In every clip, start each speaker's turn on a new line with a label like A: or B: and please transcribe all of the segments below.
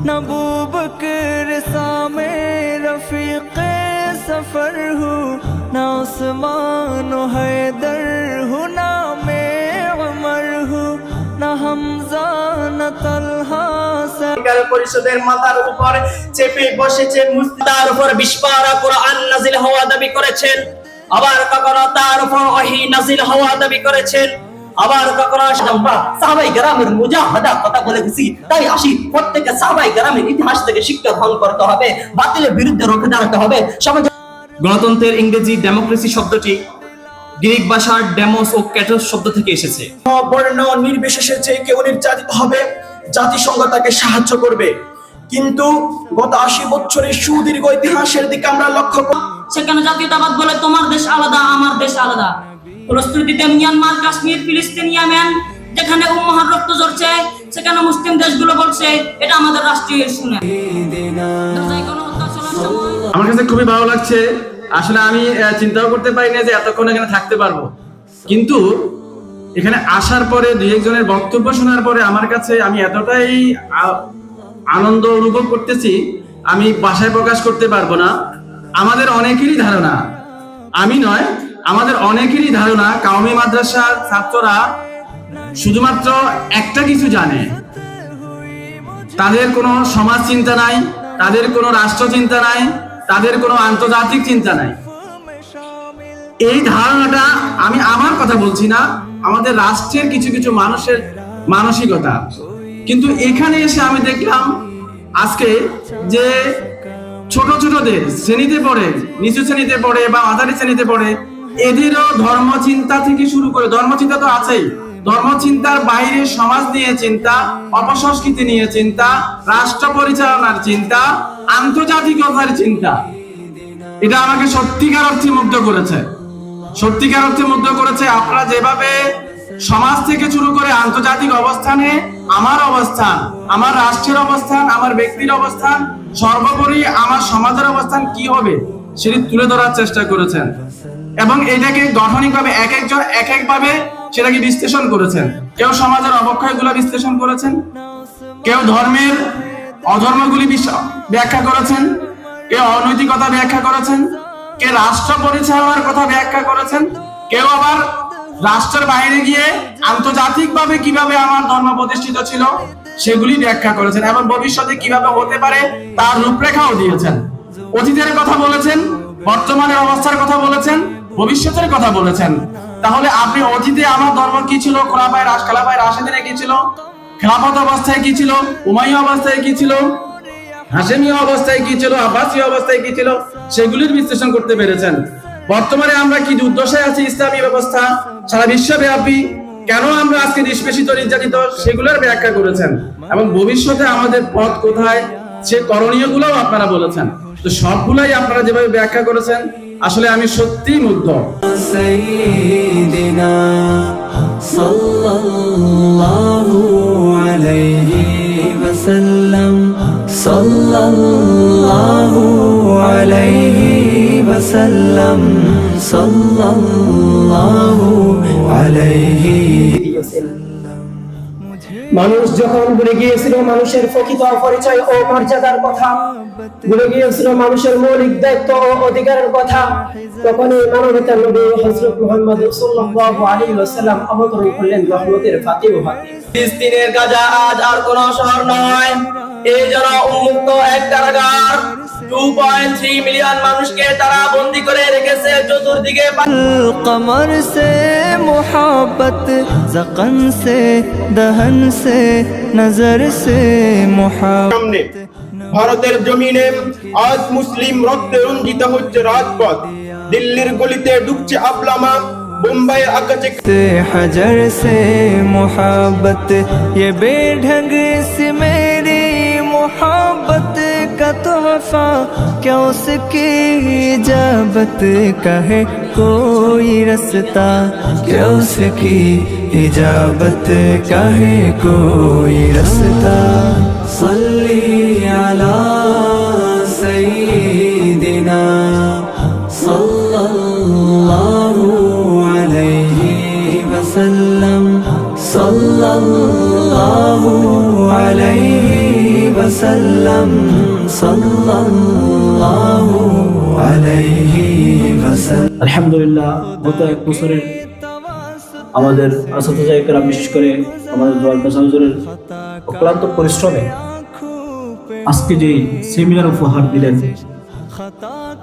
A: नबू बकर सामे रफीक सफर हूँ न उस्मान हैदर हूँ ना मैं उमर हूँ न हमजा न तलहा सा
B: অধিকার পরিষদের মাথার উপর চেপে বসেছে মুসলিম তার উপর বিস্পারা কোরআন নাজিল হওয়া দাবি করেছেন আবার কখনো তার উপর ওহী নাজিল হওয়া দাবি করেছেন আবার কখনো আমরা সাহাবাই গ্রামের মুজাহাদা কথা বলে গেছি তাই আসি প্রত্যেকটা সাহাবাই গ্রামের ইতিহাস থেকে শিক্ষা গ্রহণ করতে হবে বাতিলের বিরুদ্ধে রুখে দাঁড়াতে হবে। সমাজ
C: গণতন্ত্রের ইংরেজি ডেমোক্রেসি শব্দটি গ্রিক ভাষার ডেমোস ও ক্যাটোস শব্দ থেকে এসেছে।
B: বর্ণ নির্বিশেষে যে কেউ নির্যাতিত হবে জাতিসংঘ তাকে সাহায্য করবে। কিন্তু গত আশি বছরের সুদীর্ঘ ইতিহাসের দিকে আমরা লক্ষ্য করি
D: সেখানে জাতীয়তাবাদ বলে তোমার দেশ আলাদা আমার দেশ আলাদা। প্রস্তুতিতে মিয়ানমার, কাশ্মীর, ফিলিস্তিন, ইয়ামেন, যেখানে উম্মাহার রক্ত ঝরছে, সেখানে মুসলিম দেশগুলো বলছে, এটা আমাদের রাষ্ট্রীয় ইস্যু না গাজায় গণহত্যা চলার সময়
C: আমার কাছে খুবই ভালো লাগছে। আসলে আমি চিন্তাও করতে পারি না যে এতক্ষণ এখানে থাকতে পারব। কিন্তু এখানে আসার পরে দুই একজনের বক্তব্য শোনার পরে আমার কাছে আমি এতটাই আনন্দ অনুভব করতেছি, আমি বাসায় প্রকাশ করতে পারব না। আমাদের অনেকেরই ধারণা, আমি নয় আমাদের অনেকেরই ধারণা কাউমি মাদ্রাসার ছাত্ররা শুধুমাত্র একটা কিছু জানে। তাদের কোনো সমাজ চিন্তা নাই, তাদের কোনো রাষ্ট্র চিন্তা নাই, তাদের কোনো আন্তর্জাতিক চিন্তা নাই। এই ধারণাটা আমি আমার কথা বলছি না, আমাদের রাষ্ট্রের কিছু কিছু মানুষের মানসিকতা। কিন্তু এখানে এসে আমি দেখলাম আজকে যে ছোট ছোটদের শ্রেণীতে পড়ে, নিচু শ্রেণীতে পড়ে বা আধারি শ্রেণীতে পড়ে এদেরও ধর্মচিন্তা থেকে শুরু করে, ধর্মচিন্তা তো আছেই। ধর্মচিন্তার বাইরে সমাজ নিয়ে চিন্তা, অপসংস্কৃতি নিয়ে চিন্তা, রাষ্ট্র পরিচালনার চিন্তা, আন্তর্জাতিকতার চিন্তা। এটা আমাকে সত্যিকার অর্থে মুগ্ধ করেছে। সত্যিকার অর্থে মুগ্ধ করেছে আপনারা যেভাবে সমাজ থেকে শুরু করে আন্তর্জাতিক অবস্থানে আমার অবস্থান, আমার রাষ্ট্রের অবস্থান, আমার ব্যক্তির অবস্থান, সর্বোপরি আমার সমাজের অবস্থান কি হবে, সেটি তুলে ধরার চেষ্টা করেছেন। এবং এটাকে গঠনিকভাবে এক একজন এক একভাবে সেটাকে বিশ্লেষণ করেছেন। কেউ সমাজের অবক্ষয়গুলো বিশ্লেষণ করেছেন, কেউ ধর্মের অধর্মগুলি ব্যাখ্যা করেছেন, কেউ অনৈতিকতা ব্যাখ্যা করেছেন কে রাষ্ট্র পরিচালনার কথা ব্যাখ্যা করেছেন, কেউ আবার রাষ্ট্রের বাইরে গিয়ে আন্তর্জাতিকভাবে কীভাবে আমার ধর্ম প্রতিষ্ঠিত ছিল সেগুলি ব্যাখ্যা করেছেন এবং ভবিষ্যতে কীভাবে হতে পারে তার রূপরেখাও দিয়েছেন। অতীতের কথা বলেছেন, বর্তমানের অবস্থার কথা বলেছেন ভবিষ্যতের কথা বলেছেন। তাহলে আপনি অতীতে আমার ধর্ম কি ছিল? খোলাপায় রাস খেলাপায় রাশেদিনে কি ছিল? খেলাফত অবস্থায় কি ছিল? উমাইয়া অবস্থায় কি ছিল? হাসেমীয় অবস্থায় কি ছিল? আব্বাসীয় অবস্থায় কি ছিল? সেগুলির বিশ্লেষণ করতে পেরেছেন। বর্তমানে আমরা কি দুর্দশায় আছি? ইসলামী ব্যবস্থা সারা বিশ্বব্যাপী। কেন আমরা আজকে নিষ্পেষিত, নির্যাতিত? সেগুলোর ব্যাখ্যা করেছেন। এবং ভবিষ্যতে আমাদের পথ কোথায়? সে করণীয় গুলাও আপনারা বলেছেন। তো সবগুলাই আপনারা যেভাবে ব্যাখ্যা করেছেন, আসলে আমি সত্যিই মুগ্ধ।
A: সাল্লাল্লাহু আলাইহি ওয়াসাল্লাম, সাল্লাল্লাহু আলাইহি সাল্লাল্লাহু আলাইহি ওয়াসাল্লাম
B: মানুষ যখন ভুলে গিয়েছিল মানুষের প্রকৃত পরিচয় ও মর্যাদার কথা, ভুলে গিয়েছিল মানুষের মৌলিক দায়িত্ব ও অধিকারের কথা তখন এই মানবতার নবী হযরত মুহাম্মদ সাল্লাল্লাহু আলাইহি ওয়াসাল্লাম অবতরণ করলেন রহমতের ফাতিহ হাতে। ফিলিস্তিনের গাজা আজ আর কোন শহর নয়। এই যেন উন্মুক্ত এক কারাগার মানুষকে তারা করে রেখেছে
A: কমর সে মোহাবত সে দহন সে নজর
E: সে ভারতের জমিনে আজ মুসলিম রক্তে রঞ্জিত হচ্ছে রাজপথ। দিল্লির গলিতে ডুবছে আবলামা মুম্বাই আকাশে
A: হাজার সে মোহাবত এ বেঢঙ্গ सी तोहफा क्या उसकी इजाबत का है कोई रास्ता? क्या उसकी इजाबत का है कोई रास्ता? सल्ली अला सय्यिदिना सल्लल्लाहु अलैहि वसल्लम। सल्लल्लाहु अलैहि वसल्लम।
B: আলহামদুলিল্লাহ, গত এক আমাদের বিশেষ করে আমাদের অক্লান্ত পরিশ্রমে আজকে যে সেমিনার উপহার দিলেন,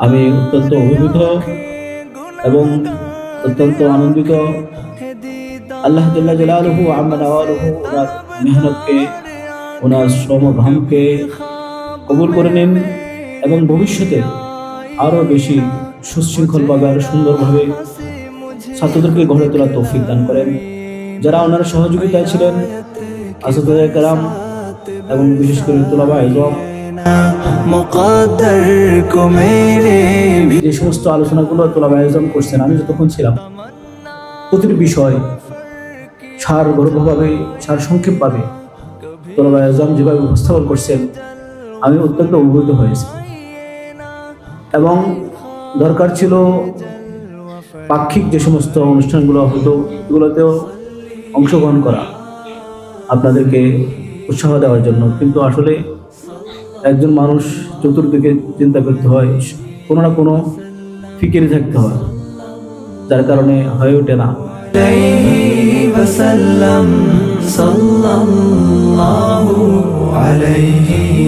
B: আমি অত্যন্ত অভিভূত এবং অত্যন্ত আনন্দিত। আল্লাহ জেলালহু আমরা মেহনতকে, ওনার শ্রম কবুল করে নিন এবং ভবিষ্যতে আরও বেশি সুশৃঙ্খলভাবে আরও সুন্দরভাবে ছাত্রদেরকে গড়ে তোলার তৌফিক দান করেন। যারা ওনার সহযোগিতায় ছিলেন আসাদাম এবং বিশেষ করে তোলাবা এজম যে সমস্ত আলোচনাগুলো তোলাবা আয়োজন করছেন আমি যতক্ষণ ছিলাম প্রতিটি বিষয় সার গর্ভভাবে সার সংক্ষেপভাবে তোলা আয়োজন যেভাবে উপস্থাপন করছেন আমি অত্যন্ত অভিভূত হয়েছি। এবং দরকার ছিল পাক্ষিক যে সমস্ত অনুষ্ঠানগুলো হতো, এগুলোতেও অংশগ্রহণ করা, আপনাদেরকে উৎসাহ দেওয়ার জন্য। কিন্তু আসলে একজন মানুষ চতুর্দিকে চিন্তা করতে হয়, কোনো না কোনো ফিকিরে থাকতে হয়, যার কারণে হয়ে ওঠে না।
A: সাল্লাম সাল্লাল্লাহু আলাইহি